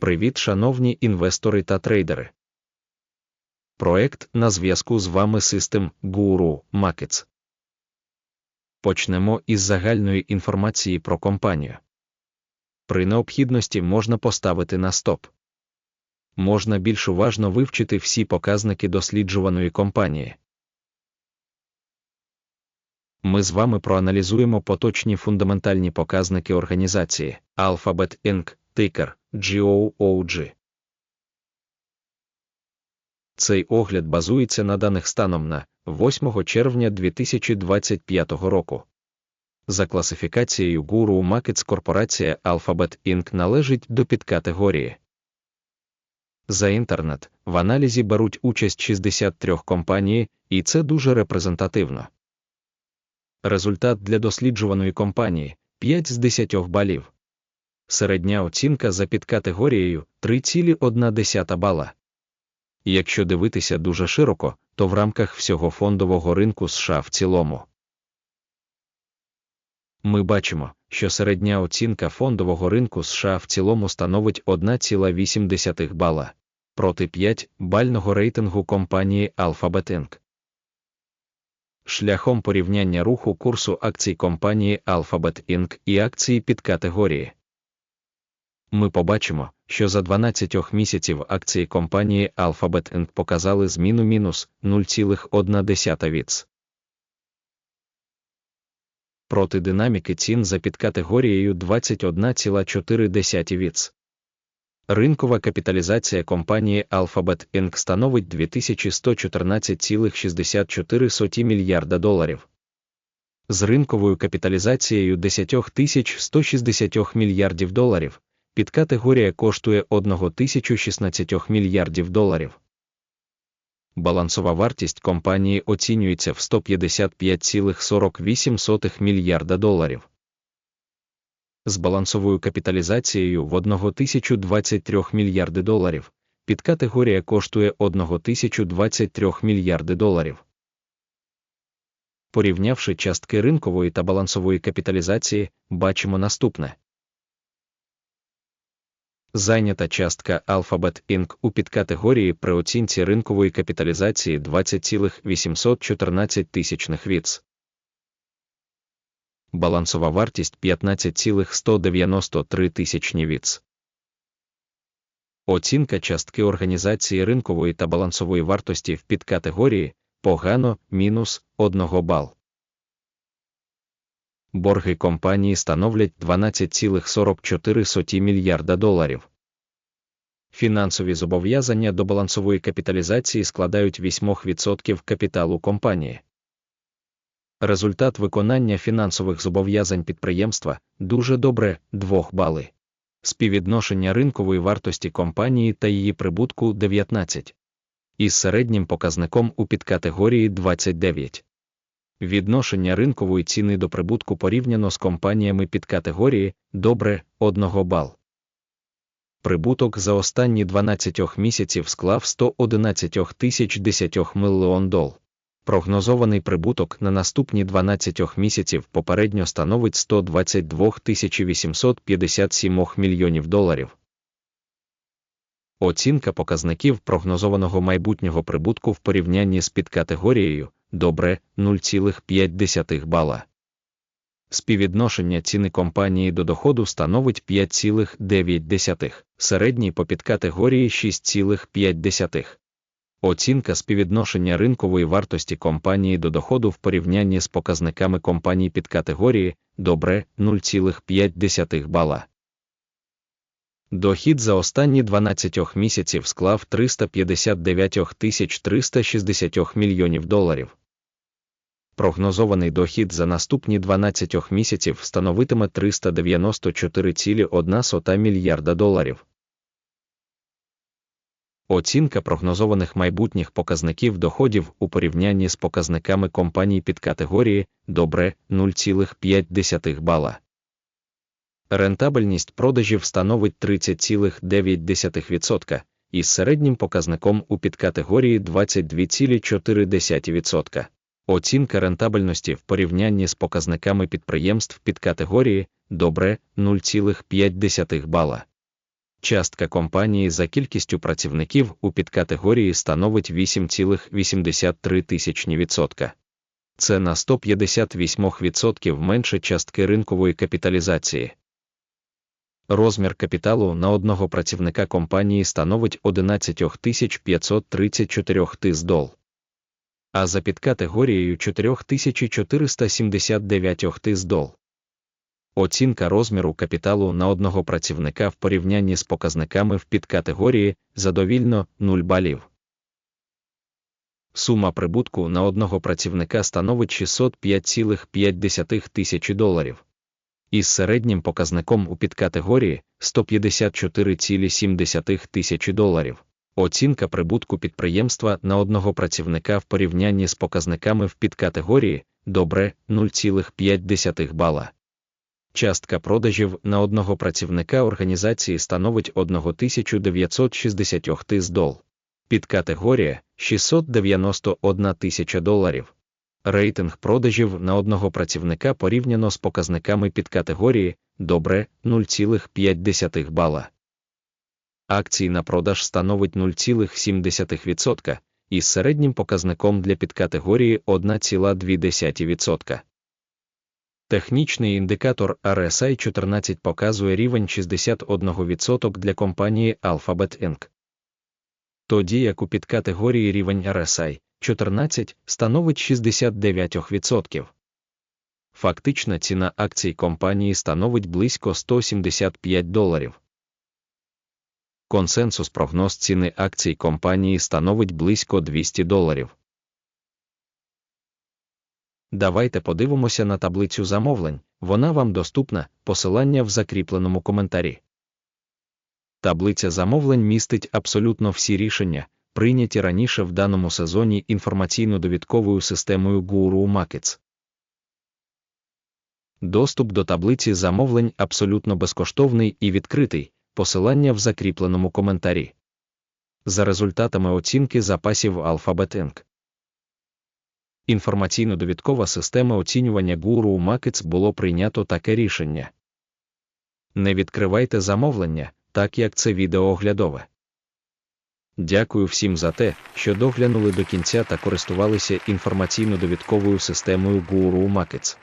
Привіт, шановні інвестори та трейдери. Проект на зв'язку з вами System Guru Markets. Почнемо із загальної інформації про компанію. При необхідності можна поставити на стоп. Можна більш уважно вивчити всі показники досліджуваної компанії. Ми з вами проаналізуємо поточні фундаментальні показники організації Alphabet Inc., тикер GOOG. Цей огляд базується на даних станом на 8 червня 2025 року. За класифікацією Guru Markets корпорація Alphabet Inc. належить до підкатегорії. За інтернет в аналізі беруть участь 63 компанії, і це дуже репрезентативно. Результат для досліджуваної компанії 5 з 10 балів. Середня оцінка за підкатегорією 3,1 бала. Якщо дивитися дуже широко, то в рамках всього фондового ринку США в цілому. Ми бачимо, що середня оцінка фондового ринку США в цілому становить 1,8 бала проти 5 бального рейтингу компанії Alphabet Inc. Шляхом порівняння руху курсу акцій компанії Alphabet Inc. і акції підкатегорії. Ми побачимо, що за 12 місяців акції компанії Alphabet Inc. показали зміну мінус 0,1 віц. Проти динаміки цін за підкатегорією 21,4 віц. Ринкова капіталізація компанії Alphabet Inc. становить 2114,64 мільярда доларів. З ринковою капіталізацією 10 160 мільярдів доларів підкатегорія коштує 1016 мільярдів доларів. Балансова вартість компанії оцінюється в 155,48 мільярда доларів. З балансовою капіталізацією в 1023 мільярди доларів. Підкатегорія коштує 1023 мільярди доларів. Порівнявши частки ринкової та балансової капіталізації, бачимо наступне. Зайнята частка Alphabet Inc. у підкатегорії при оцінці ринкової капіталізації 20,814 тисячних віц. Балансова вартість 15,193 тисячні віц. Оцінка частки організації ринкової та балансової вартості в підкатегорії погано мінус 1 бал. Борги компанії становлять 12,44 мільярда доларів. Фінансові зобов'язання до балансової капіталізації складають 8% капіталу компанії. Результат виконання фінансових зобов'язань підприємства дуже добре 2 бали. Співвідношення ринкової вартості компанії та її прибутку 19. Із середнім показником у підкатегорії 29. Відношення ринкової ціни до прибутку порівняно з компаніями підкатегорії добре 1 бал. Прибуток за останні 12 місяців склав 111 тисяч 10 мільйон дол. Прогнозований прибуток на наступні 12 місяців попередньо становить 122 857 мільйонів доларів. Оцінка показників прогнозованого майбутнього прибутку в порівнянні з підкатегорією добре 0,5 бала. Співвідношення ціни компанії до доходу становить 5,9, середній по підкатегорії 6,5. Оцінка співвідношення ринкової вартості компанії до доходу в порівнянні з показниками компаній підкатегорії добре 0,5 бала. Дохід за останні 12 місяців склав 359 360 мільйонів доларів. Прогнозований дохід за наступні 12 місяців становитиме 394,1 мільярда доларів. Оцінка прогнозованих майбутніх показників доходів у порівнянні з показниками компаній підкатегорії добре 0,5 бала. Рентабельність продажів становить 30,9% із середнім показником у підкатегорії 22,4%. Оцінка рентабельності в порівнянні з показниками підприємств підкатегорії добре 0,5 бала. Частка компанії за кількістю працівників у підкатегорії становить 8,83 тисячні відсотка. Це на 158% менше частки ринкової капіталізації. Розмір капіталу на одного працівника компанії становить 11 534 тис дол. А за підкатегорією 4479 тис дол. Оцінка розміру капіталу на одного працівника в порівнянні з показниками в підкатегорії задовільно 0 балів. Сума прибутку на одного працівника становить 605,5 тисячі доларів. Із середнім показником у підкатегорії 154,7 тисячі доларів. Оцінка прибутку підприємства на одного працівника в порівнянні з показниками в підкатегорії добре 0,5 бала. Частка продажів на одного працівника організації становить 1960 тис дол. Підкатегорія 691 тисяча доларів. Рейтинг продажів на одного працівника порівняно з показниками підкатегорії добре 0,5 бала. Акцій на продаж становить 0,7% із середнім показником для підкатегорії 1,2%. Технічний індикатор RSI 14 показує рівень 61% для компанії Alphabet Inc. Тоді як у підкатегорії рівень RSI 14 становить 69%. Фактична ціна акцій компанії становить близько 175 доларів. Консенсус прогноз ціни акцій компанії становить близько 200 доларів. Давайте подивимося на таблицю замовлень, вона вам доступна, посилання в закріпленому коментарі. Таблиця замовлень містить абсолютно всі рішення, прийняті раніше в даному сезоні інформаційно-довідковою системою Guru Markets. Доступ до таблиці замовлень абсолютно безкоштовний і відкритий, посилання в закріпленому коментарі. За результатами оцінки запасів Alphabet Inc. Інформаційно-довідкова система оцінювання Guru Markets було прийнято таке рішення. Не відкривайте замовлення, так як це відео оглядове. Дякую всім за те, що доглянули до кінця та користувалися інформаційно-довідковою системою Guru Markets.